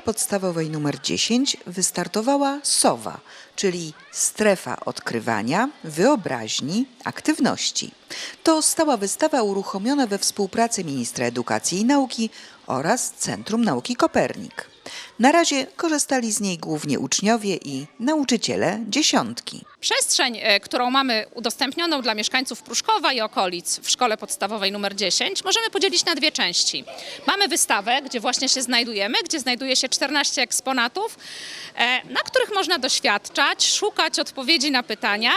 podstawowej nr 10 wystartowała SOWA, czyli Strefa Odkrywania, Wyobraźni, Aktywności. To stała wystawa uruchomiona we współpracy Ministra Edukacji i Nauki oraz Centrum Nauki Kopernik. Na razie korzystali z niej głównie uczniowie i nauczyciele dziesiątki. Przestrzeń, e, którą mamy udostępnioną dla mieszkańców Pruszkowa i okolic w szkole podstawowej numer 10, możemy podzielić na dwie części. Mamy wystawę, gdzie właśnie się znajdujemy, gdzie znajduje się 14 eksponatów, e, na których można doświadczać, szukać odpowiedzi na pytania.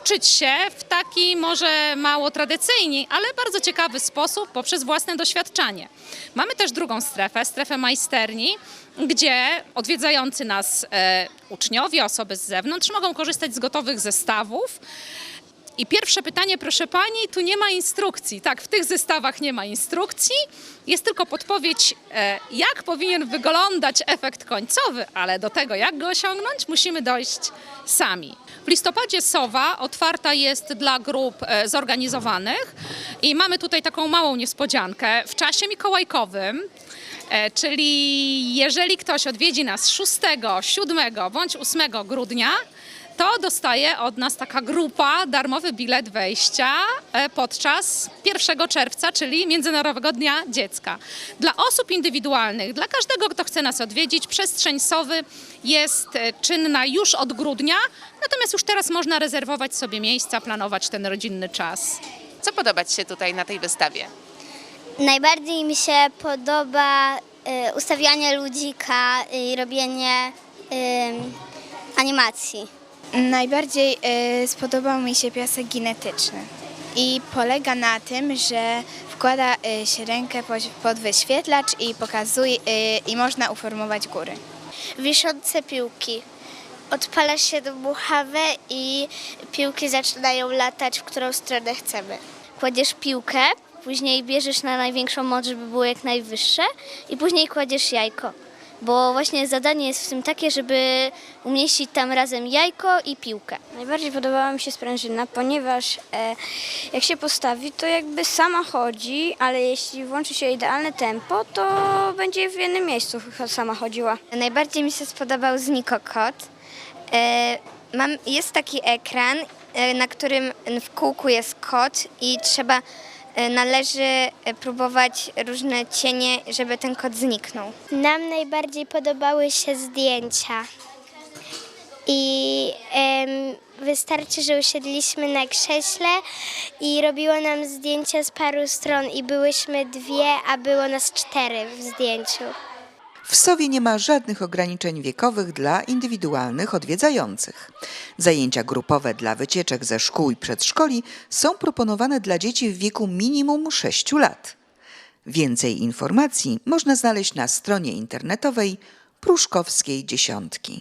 Uczyć się w taki może mało tradycyjny, ale bardzo ciekawy sposób poprzez własne doświadczanie. Mamy też drugą strefę, strefę majsterni, gdzie odwiedzający nas e, uczniowie, osoby z zewnątrz mogą korzystać z gotowych zestawów. I pierwsze pytanie, proszę pani, tu nie ma instrukcji. Tak, w tych zestawach nie ma instrukcji, jest tylko podpowiedź, e, jak powinien wyglądać efekt końcowy, ale do tego, jak go osiągnąć, musimy dojść sami. W listopadzie SOWA otwarta jest dla grup e, zorganizowanych i mamy tutaj taką małą niespodziankę. W czasie mikołajkowym E, Czyli jeżeli ktoś odwiedzi nas 6, 7 bądź 8 grudnia, to dostaje od nas taka grupa darmowy bilet wejścia e, podczas 1 czerwca, czyli Międzynarodowego Dnia Dziecka. Dla osób indywidualnych, dla każdego, kto chce nas odwiedzić, przestrzeń Sowy jest e, czynna już od grudnia, natomiast już teraz można rezerwować sobie miejsca, planować ten rodzinny czas. Co podoba Ci się tutaj na tej wystawie? Najbardziej mi się podoba y, ustawianie ludzika i robienie y, animacji. Najbardziej y, spodobał mi się piasek genetyczny i polega na tym, że wkłada y, się rękę pod, wyświetlacz i pokazuje y, i można uformować góry. Wiszące piłki. Odpala się dmuchawę i piłki zaczynają latać, w którą stronę chcemy. Kładziesz piłkę, później bierzesz na największą moc, żeby było jak najwyższe i później kładziesz jajko. Bo właśnie zadanie jest w tym takie, żeby umieścić tam razem jajko i piłkę. Najbardziej podobała mi się sprężyna, ponieważ e, jak się postawi, to jakby sama chodzi, ale jeśli włączy się idealne tempo, to będzie w jednym miejscu sama chodziła. Najbardziej mi się spodobał Zniko Kot. E, mam, jest taki ekran, e, na którym w kółku jest kot i trzeba, należy e, próbować różne cienie, żeby ten kot zniknął. Nam najbardziej podobały się zdjęcia. I wystarczy, że usiedliśmy na krześle i robiło nam zdjęcia z paru stron i byłyśmy dwie, a było nas cztery w zdjęciu. W Sowie nie ma żadnych ograniczeń wiekowych dla indywidualnych odwiedzających. Zajęcia grupowe dla wycieczek ze szkół i przedszkoli są proponowane dla dzieci w wieku minimum 6 lat. Więcej informacji można znaleźć na stronie internetowej Pruszkowskiej Dziesiątki.